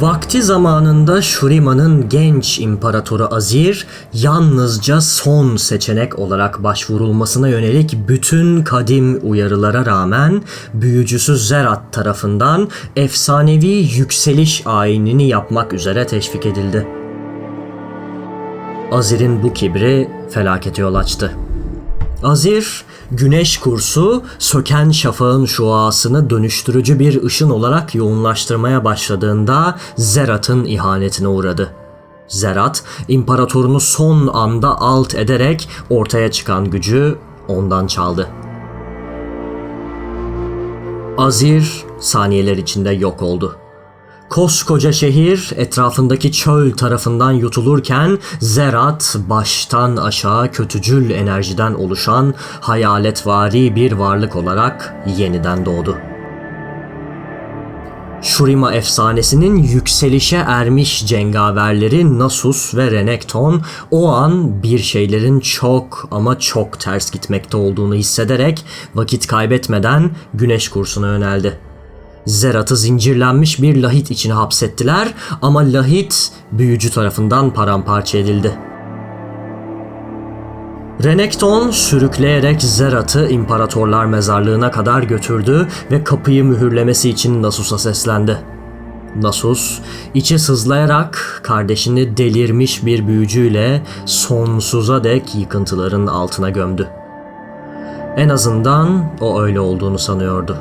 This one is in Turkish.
Vakti zamanında Shurima'nın genç imparatoru Azir, yalnızca son seçenek olarak başvurulmasına yönelik bütün kadim uyarılara rağmen büyücüsü Zerat tarafından efsanevi yükseliş ayinini yapmak üzere teşvik edildi. Azir'in bu kibri felakete yol açtı. Azir, güneş kursu söken şafağın şuasını dönüştürücü bir ışın olarak yoğunlaştırmaya başladığında Zerat'ın ihanetine uğradı. Zerat, imparatorunu son anda alt ederek ortaya çıkan gücü ondan çaldı. Azir saniyeler içinde yok oldu. Koskoca şehir etrafındaki çöl tarafından yutulurken Zerat baştan aşağı kötücül enerjiden oluşan hayaletvari bir varlık olarak yeniden doğdu. Shurima efsanesinin yükselişe ermiş cengaverleri Nasus ve Renekton o an bir şeylerin çok ama çok ters gitmekte olduğunu hissederek vakit kaybetmeden güneş kursuna yöneldi. Zerat'ı zincirlenmiş bir lahit içine hapsettiler ama lahit büyücü tarafından paramparça edildi. Renekton sürükleyerek Zerat'ı imparatorlar mezarlığına kadar götürdü ve kapıyı mühürlemesi için Nasus'a seslendi. Nasus, içi sızlayarak kardeşini delirmiş bir büyücüyle sonsuza dek yıkıntıların altına gömdü. En azından o öyle olduğunu sanıyordu.